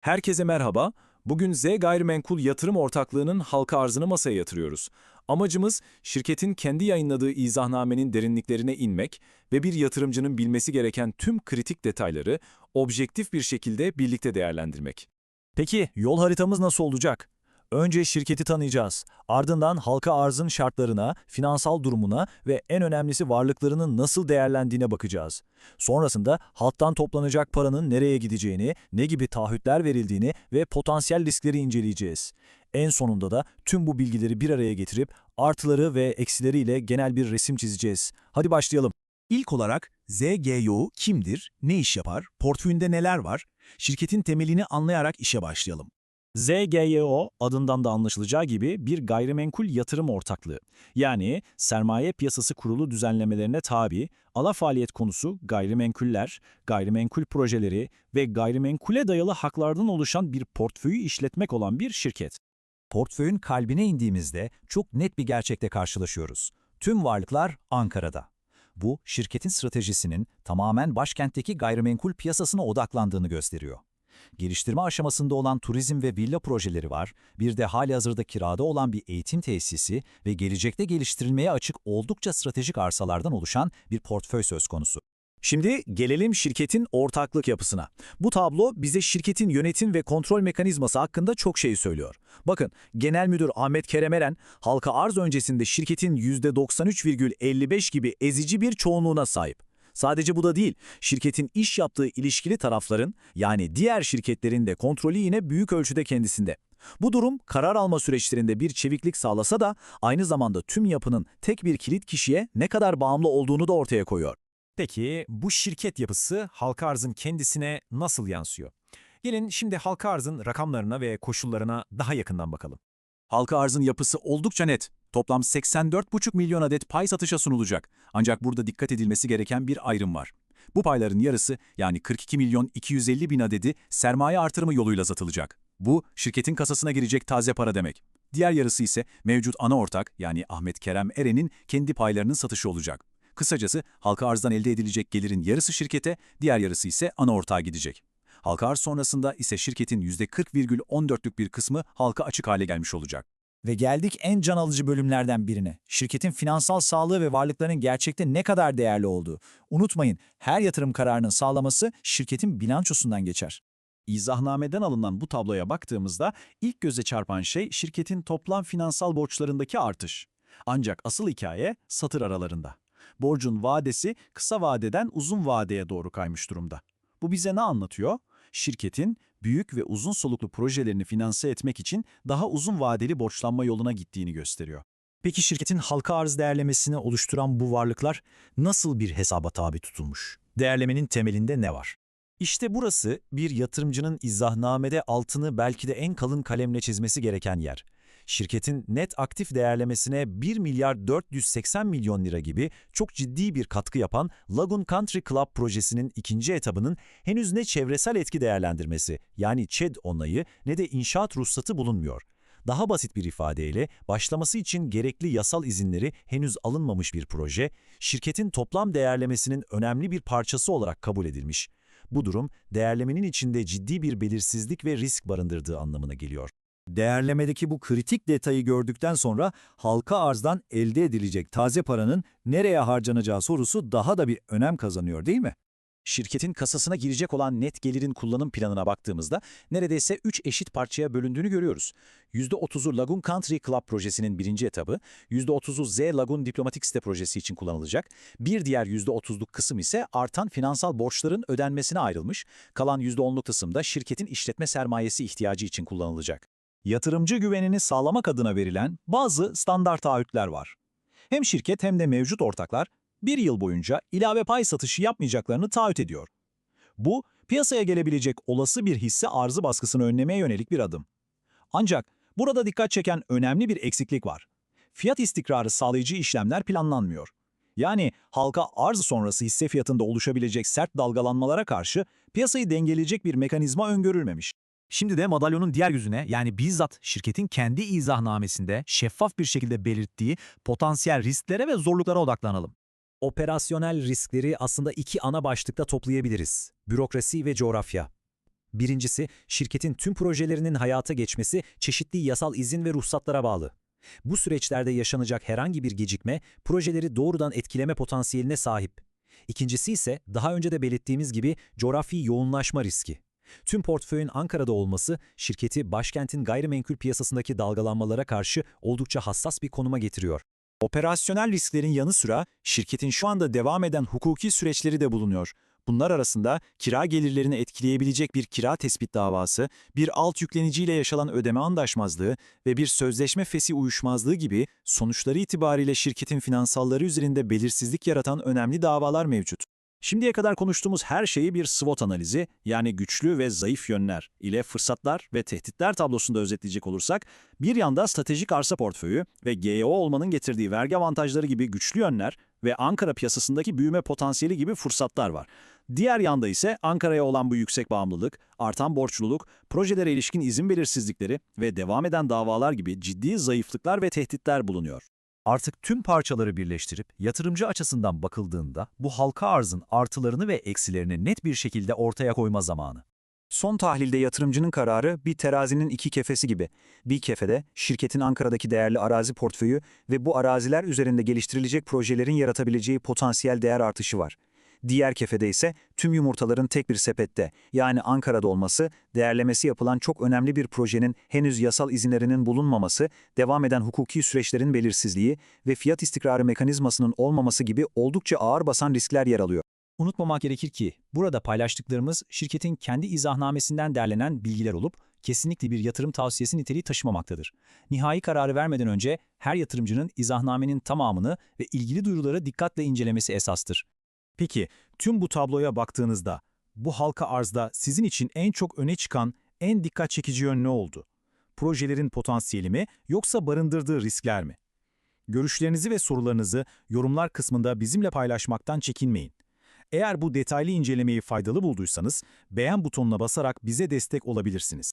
Herkese merhaba. Bugün Z Gayrimenkul Yatırım Ortaklığı'nın halka arzını masaya yatırıyoruz. Amacımız şirketin kendi yayınladığı izahnamenin derinliklerine inmek ve bir yatırımcının bilmesi gereken tüm kritik detayları objektif bir şekilde birlikte değerlendirmek. Peki yol haritamız nasıl olacak? Önce şirketi tanıyacağız. Ardından halka arzın şartlarına, finansal durumuna ve en önemlisi varlıklarının nasıl değerlendiğine bakacağız. Sonrasında halktan toplanacak paranın nereye gideceğini, ne gibi taahhütler verildiğini ve potansiyel riskleri inceleyeceğiz. En sonunda da tüm bu bilgileri bir araya getirip artıları ve eksileriyle genel bir resim çizeceğiz. Hadi başlayalım. İlk olarak ZGYO kimdir, ne iş yapar, portföyünde neler var? Şirketin temelini anlayarak işe başlayalım. ZGYO adından da anlaşılacağı gibi bir gayrimenkul yatırım ortaklığı. Yani sermaye piyasası kurulu düzenlemelerine tabi, ana faaliyet konusu gayrimenkuller, gayrimenkul projeleri ve gayrimenkule dayalı haklardan oluşan bir portföyü işletmek olan bir şirket. Portföyün kalbine indiğimizde çok net bir gerçekle karşılaşıyoruz. Tüm varlıklar Ankara'da. Bu, şirketin stratejisinin tamamen başkentteki gayrimenkul piyasasına odaklandığını gösteriyor. Geliştirme aşamasında olan turizm ve villa projeleri var, bir de halihazırda kirada olan bir eğitim tesisi ve gelecekte geliştirilmeye açık oldukça stratejik arsalardan oluşan bir portföy söz konusu. Şimdi gelelim şirketin ortaklık yapısına. Bu tablo bize şirketin yönetim ve kontrol mekanizması hakkında çok şey söylüyor. Bakın, Genel Müdür Ahmet Keremeren, halka arz öncesinde şirketin %93,55 gibi ezici bir çoğunluğuna sahip. Sadece bu da değil, şirketin iş yaptığı ilişkili tarafların yani diğer şirketlerin de kontrolü yine büyük ölçüde kendisinde. Bu durum karar alma süreçlerinde bir çeviklik sağlasa da aynı zamanda tüm yapının tek bir kilit kişiye ne kadar bağımlı olduğunu da ortaya koyuyor. Peki bu şirket yapısı halka arzın kendisine nasıl yansıyor? Gelin şimdi halka arzın rakamlarına ve koşullarına daha yakından bakalım. Halka arzın yapısı oldukça net. Toplam 84,5 milyon adet pay satışa sunulacak. Ancak burada dikkat edilmesi gereken bir ayrım var. Bu payların yarısı yani 42 milyon 250 bin adedi sermaye artırımı yoluyla satılacak. Bu şirketin kasasına girecek taze para demek. Diğer yarısı ise mevcut ana ortak yani Ahmet Kerem Eren'in kendi paylarının satışı olacak. Kısacası halka arzdan elde edilecek gelirin yarısı şirkete, diğer yarısı ise ana ortağa gidecek. Halka arz sonrasında ise şirketin %40,14'lük bir kısmı halka açık hale gelmiş olacak. Ve geldik en can alıcı bölümlerden birine. Şirketin finansal sağlığı ve varlıklarının gerçekte ne kadar değerli olduğu. Unutmayın, her yatırım kararının sağlaması şirketin bilançosundan geçer. İzahnameden alınan bu tabloya baktığımızda ilk göze çarpan şey şirketin toplam finansal borçlarındaki artış. Ancak asıl hikaye satır aralarında. Borcun vadesi kısa vadeden uzun vadeye doğru kaymış durumda. Bu bize ne anlatıyor? Şirketin büyük ve uzun soluklu projelerini finanse etmek için daha uzun vadeli borçlanma yoluna gittiğini gösteriyor. Peki şirketin halka arz değerlemesini oluşturan bu varlıklar nasıl bir hesaba tabi tutulmuş? Değerlemenin temelinde ne var? İşte burası bir yatırımcının izahnamede altını belki de en kalın kalemle çizmesi gereken yer. Şirketin net aktif değerlemesine 1 milyar 480 milyon lira gibi çok ciddi bir katkı yapan Lagoon Country Club projesinin ikinci etabının henüz ne çevresel etki değerlendirmesi yani ÇED onayı ne de inşaat ruhsatı bulunmuyor. Daha basit bir ifadeyle başlaması için gerekli yasal izinleri henüz alınmamış bir proje, şirketin toplam değerlemesinin önemli bir parçası olarak kabul edilmiş. Bu durum değerlemenin içinde ciddi bir belirsizlik ve risk barındırdığı anlamına geliyor. Değerlemedeki bu kritik detayı gördükten sonra halka arzdan elde edilecek taze paranın nereye harcanacağı sorusu daha da bir önem kazanıyor değil mi? Şirketin kasasına girecek olan net gelirin kullanım planına baktığımızda neredeyse 3 eşit parçaya bölündüğünü görüyoruz. %30'u Lagoon Country Club projesinin birinci etabı, %30'u Z Lagoon Diplomatik Site projesi için kullanılacak. Bir diğer %30'luk kısım ise artan finansal borçların ödenmesine ayrılmış. Kalan %10'luk kısım da şirketin işletme sermayesi ihtiyacı için kullanılacak. Yatırımcı güvenini sağlamak adına verilen bazı standart taahhütler var. Hem şirket hem de mevcut ortaklar bir yıl boyunca ilave pay satışı yapmayacaklarını taahhüt ediyor. Bu, piyasaya gelebilecek olası bir hisse arzı baskısını önlemeye yönelik bir adım. Ancak burada dikkat çeken önemli bir eksiklik var. Fiyat istikrarı sağlayıcı işlemler planlanmıyor. Yani halka arz sonrası hisse fiyatında oluşabilecek sert dalgalanmalara karşı piyasayı dengeleyecek bir mekanizma öngörülmemiş. Şimdi de madalyonun diğer yüzüne yani bizzat şirketin kendi izahnamesinde şeffaf bir şekilde belirttiği potansiyel risklere ve zorluklara odaklanalım. Operasyonel riskleri aslında iki ana başlıkta toplayabiliriz. Bürokrasi ve coğrafya. Birincisi, şirketin tüm projelerinin hayata geçmesi çeşitli yasal izin ve ruhsatlara bağlı. Bu süreçlerde yaşanacak herhangi bir gecikme, projeleri doğrudan etkileme potansiyeline sahip. İkincisi ise daha önce de belirttiğimiz gibi coğrafi yoğunlaşma riski. Tüm portföyün Ankara'da olması, şirketi başkentin gayrimenkul piyasasındaki dalgalanmalara karşı oldukça hassas bir konuma getiriyor. Operasyonel risklerin yanı sıra şirketin şu anda devam eden hukuki süreçleri de bulunuyor. Bunlar arasında kira gelirlerini etkileyebilecek bir kira tespit davası, bir alt yükleniciyle yaşanan ödeme anlaşmazlığı ve bir sözleşme fesi uyuşmazlığı gibi sonuçları itibariyle şirketin finansalları üzerinde belirsizlik yaratan önemli davalar mevcut. Şimdiye kadar konuştuğumuz her şeyi bir SWOT analizi yani güçlü ve zayıf yönler ile fırsatlar ve tehditler tablosunda özetleyecek olursak bir yanda stratejik arsa portföyü ve GEO olmanın getirdiği vergi avantajları gibi güçlü yönler ve Ankara piyasasındaki büyüme potansiyeli gibi fırsatlar var. Diğer yanda ise Ankara'ya olan bu yüksek bağımlılık, artan borçluluk, projelere ilişkin izin belirsizlikleri ve devam eden davalar gibi ciddi zayıflıklar ve tehditler bulunuyor. Artık tüm parçaları birleştirip yatırımcı açısından bakıldığında bu halka arzın artılarını ve eksilerini net bir şekilde ortaya koyma zamanı. Son tahlilde yatırımcının kararı bir terazinin iki kefesi gibi. Bir kefede şirketin Ankara'daki değerli arazi portföyü ve bu araziler üzerinde geliştirilecek projelerin yaratabileceği potansiyel değer artışı var. Diğer kefede ise tüm yumurtaların tek bir sepette yani Ankara'da olması, değerlemesi yapılan çok önemli bir projenin henüz yasal izinlerinin bulunmaması, devam eden hukuki süreçlerin belirsizliği ve fiyat istikrarı mekanizmasının olmaması gibi oldukça ağır basan riskler yer alıyor. Unutmamak gerekir ki burada paylaştıklarımız şirketin kendi izahnamesinden derlenen bilgiler olup kesinlikle bir yatırım tavsiyesi niteliği taşımamaktadır. Nihai kararı vermeden önce her yatırımcının izahnamenin tamamını ve ilgili duyuruları dikkatle incelemesi esastır. Peki tüm bu tabloya baktığınızda bu halka arzda sizin için en çok öne çıkan, en dikkat çekici yön ne oldu? Projelerin potansiyeli mi yoksa barındırdığı riskler mi? Görüşlerinizi ve sorularınızı yorumlar kısmında bizimle paylaşmaktan çekinmeyin. Eğer bu detaylı incelemeyi faydalı bulduysanız beğen butonuna basarak bize destek olabilirsiniz.